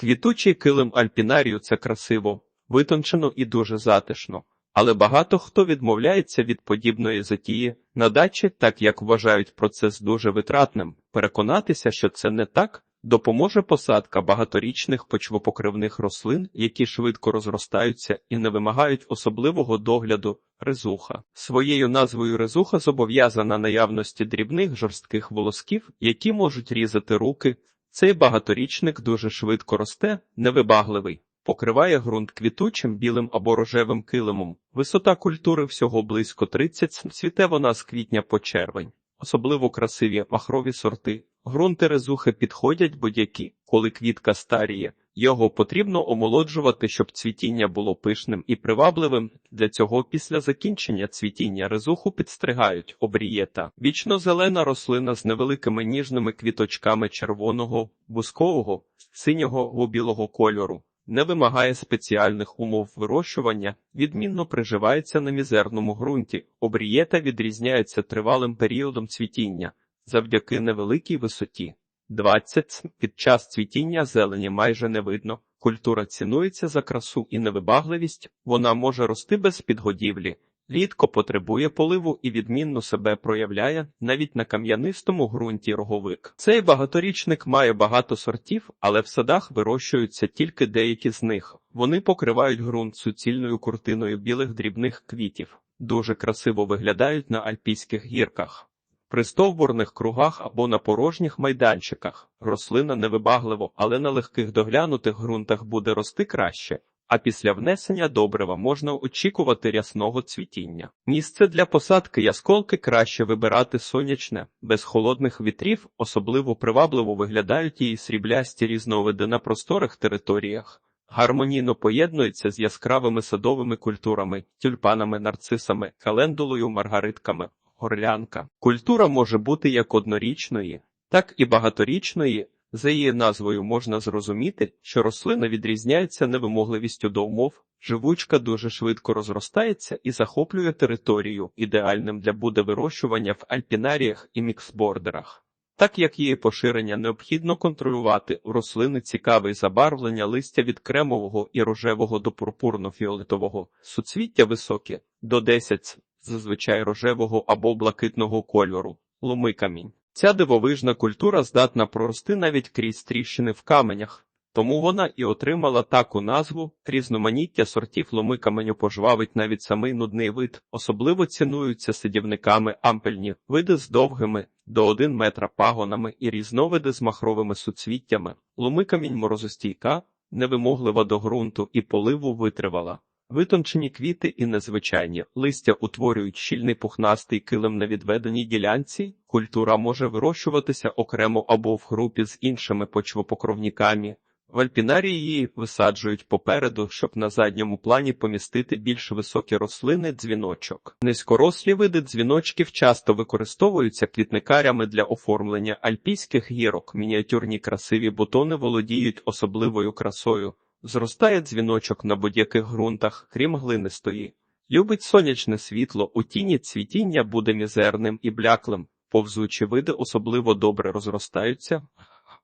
Квітучий килим альпінарію це красиво, витончено і дуже затишно. Але багато хто відмовляється від подібної затії на дачі, так як вважають процес дуже витратним. Переконатися, що це не так, допоможе посадка багаторічних почвопокривних рослин, які швидко розростаються і не вимагають особливого догляду. Резуха своєю назвою резуха зобов'язана наявності дрібних жорстких волосків, які можуть різати руки. Цей багаторічник дуже швидко росте, невибагливий. Покриває ґрунт квітучим білим або рожевим килимом. Висота культури всього близько 30 см. Цвіте вона з квітня по червень. Особливо красиві махрові сорти. Грунти резухи підходять будь-які, коли квітка старіє. Його потрібно омолоджувати, щоб цвітіння було пишним і привабливим. Для цього після закінчення цвітіння резуху підстригають обрієта. Вічно-зелена рослина з невеликими ніжними квіточками червоного, бускового, синього або білого кольору. Не вимагає спеціальних умов вирощування, відмінно приживається на мізерному ґрунті. Обрієта відрізняється тривалим періодом цвітіння завдяки невеликій висоті. 20 під час цвітіння зелені майже не видно. Культура цінується за красу і невибагливість, вона може рости без підгодівлі, рідко потребує поливу і відмінно себе проявляє навіть на кам'янистому ґрунті роговик. Цей багаторічник має багато сортів, але в садах вирощуються тільки деякі з них. Вони покривають ґрунт суцільною куртиною білих дрібних квітів, дуже красиво виглядають на альпійських гірках. При стовбурних кругах або на порожніх майданчиках рослина невибагливо, але на легких доглянутих ґрунтах буде рости краще, а після внесення добрива можна очікувати рясного цвітіння. Місце для посадки ясколки краще вибирати сонячне, без холодних вітрів, особливо привабливо виглядають її сріблясті різновиди на просторих територіях. Гармонійно поєднується з яскравими садовими культурами, тюльпанами, нарцисами, календулою, маргаритками, горлянка. Культура може бути як однорічної, так і багаторічної. За її назвою можна зрозуміти, що рослина відрізняється невимогливістю до умов, живучка дуже швидко розростається і захоплює територію, ідеальним для буде вирощування в альпінаріях і міксбордерах. Так як її поширення необхідно контролювати, у рослини цікаве забарвлення листя від кремового і рожевого до пурпурно-фіолетового, суцвіття високі, до 10 зазвичай рожевого або блакитного кольору, ломикамінь. Ця дивовижна культура здатна прорости навіть крізь тріщини в каменях, тому вона і отримала таку назву різноманіття сортів ломикаменю пожвавить навіть самий нудний вид, особливо цінуються сидівниками ампельні, види з довгими до 1 метра пагонами і різновиди з махровими суцвіттями. Ломикамінь морозостійка, невимоглива до ґрунту і поливу витривала. Витончені квіти і незвичайні листя утворюють щільний пухнастий килим на відведеній ділянці. Культура може вирощуватися окремо або в групі з іншими почвопокровниками. В альпінарії її висаджують попереду, щоб на задньому плані помістити більш високі рослини дзвіночок. Низькорослі види дзвіночків часто використовуються квітникарями для оформлення альпійських гірок. Мініатюрні красиві бутони володіють особливою красою. Зростає дзвіночок на будь-яких ґрунтах, крім глинистої. Любить сонячне світло, у тіні цвітіння буде мізерним і бляклим, повзучі види особливо добре розростаються,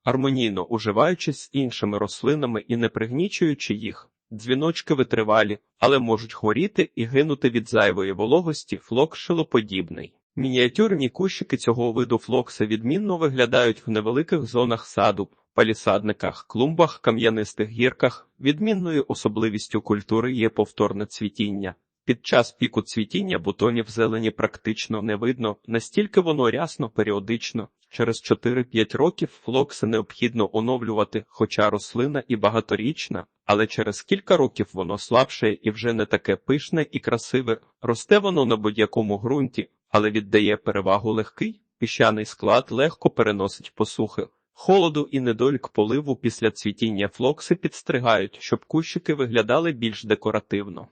гармонійно уживаючись з іншими рослинами і не пригнічуючи їх. Дзвіночки витривалі, але можуть хворіти і гинути від зайвої вологості, флок шилоподібний. Мініатюрні кущики цього виду флокса відмінно виглядають в невеликих зонах саду, палісадниках, клумбах, кам'янистих гірках. Відмінною особливістю культури є повторне цвітіння. Під час піку цвітіння бутонів зелені практично не видно, настільки воно рясно періодично. Через 4-5 років флокси необхідно оновлювати, хоча рослина і багаторічна, але через кілька років воно слабше і вже не таке пишне і красиве. Росте воно на будь-якому ґрунті, але віддає перевагу легкий, піщаний склад легко переносить посухи. Холоду і недолік поливу після цвітіння флокси підстригають, щоб кущики виглядали більш декоративно.